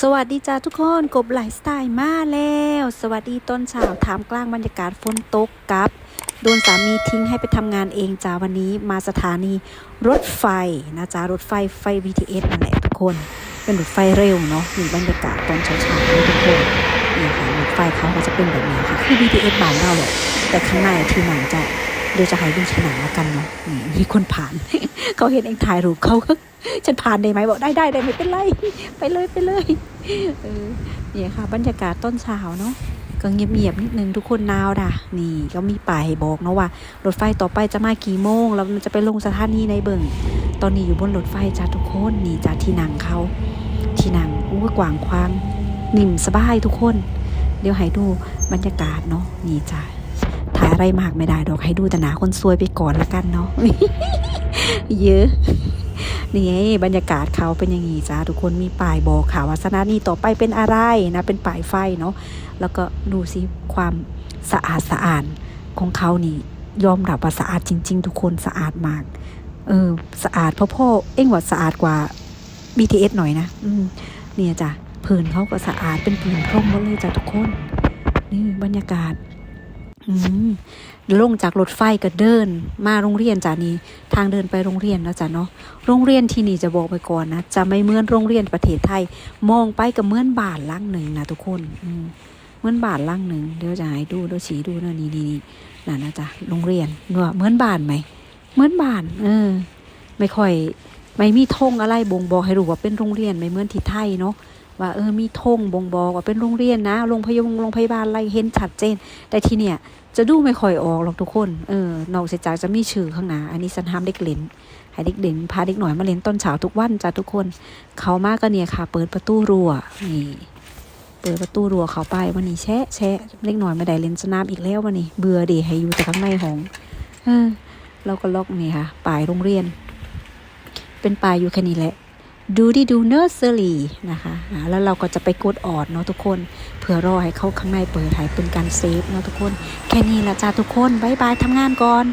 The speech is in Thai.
สวัสดีจ้าทุกคนกบไลฟ์สไตล์มาแล้ว สวัสดีต้นเช้าถามกลางบรรยากาศฝนตกกับ โดนสามีทิ้งให้ไปทำงานเองจ้าวันนี้มาสถานีรถไฟนะจ้ารถไฟไฟ BTS นั่นแหละทุกคน เป็นรถไฟเร็วเนาะมีบรรยากาศตอนเช้าๆทุกคนนี่ค่ะรถไฟเขาก็จะเป็นแบบนี้ค่ะคือ BTS บ้านเราแหละแต่ข้างในที่หนังจะ เดี๋ยวจะให้ดูที่หนังแล้วกันเนาะนี่มีคนผ่าน เขาเห็นเองถ่ายรูปเขาก็ฉันผ่านได้ไหมบอกได้ได้ได้ไม่เป็นไร ไปเลยไปเลยเออเนี่ยค่ะ บรรยากาศต้นเช้าเนาะก็เงียบๆนิดนึงทุกคนนาวด่ะ นี่ก็มีป้ายบอกเนาะว่า รถไฟต่อไปจะมากี่โมง แล้วมันจะไปลงสถานีในเบิงตอนนี้อยู่บนรถไฟจ้าทุกคนนี่จ้าที่นั่งเขาที่นั่งอู้กว้างขวางนิ่มสบายทุกคน เดี๋ยวให้ดูบรรยากาศเนาะนี่จ้าายอะไรมากไม่ได้ดอกให้ดูแต่หนาคนสวยไปก่อนละกันเนาะเยอะนี่บรรยากาศเขาเป็นอย่างนี้จ้าทุกคนมีป้ายบอกค่ะว่าสถานีต่อไปเป็นอะไรนะเป็นป้ายไฟเนาะแล้วก็ดูสิความสะอาดสะอาดของเขานี่ยอมรับว่าสะอาดจริง ๆ ทุกคนสะอาดมาก เออสะอาดพราะพ่อเอ็งว่าสะอาดกว่า BTS หน่อยนะอืมเนี่ยจ้ะพื้นเขาก็สะอาดเป็นพื้นพรมหมดเลยจ้ะทุกคน นี่บรรยากาศ ลงจากรถไฟก็เดิน มาโรงเรียนจ้ะนี่ทางเดินไปโรงเรียนแล้วจ้ะเนาะโรงเรียนที่นี่จะบอกไปก่อนนะจะไม่เหมือนโรงเรียนประเทศไทย มองไปก็เหมือนบ้านล่างหนึ่งนะทุกคนอืเหมือนบ้านล่างหนึ่งเดี๋ยวจะให้ดูเดี๋ยวชี้ดูนะนี่นี่นี่นั่นนะจ๊ะโรงเรียนเนอะเหมือนบ้านไหมเหมือนบ้าน เออ ไม่ค่อย ไม่มีธงอะไรบ่งบอกให้รู้ว่าเป็นโรงเรียนไม่เหมือนที่ไทยเนาะ ว่าเออมีธงบ่งบอกว่าเป็นโรงเรียนนะโรงพยาบาลโรงพยาบาลอะไรเห็นชัดเจน แต่ที่เนี่ยจะดูไม่ค่อยออกหรอกทุกคนเออนอกจากจะมีชื่อข้างหน้าอันนี้สันห้ามเด็กเล่นให้เด็กเด่นพาเด็กหน่อยมาเล่นต้นเช้าทุกวันจ้ะทุกคน เขามากก็เนี่ยค่ะ เปิดประตูรั้วนี่เปิดประตูรั้วเขาไปวันนี้แชะแชะเล็กหน่อยไม่ได้เล่นสนามอีกแล้ววันนี้ เบื่อดีให้อยู่แต่ข้างในห้องเออเราก็ล็อกนี่ค่ะป้ายโรงเรียน เป็นป้ายอยู่แค่นี้แหละ ดูดีดูเนอร์เซอรี่นะคะแล้วเราก็จะไปกดออดเนาะทุกคน เพื่อรอให้เขาข้างในเปิดหายเป็นการเซฟเนาะทุกคน แค่นี้ละจ้าทุกคนบายบายทำงานก่อน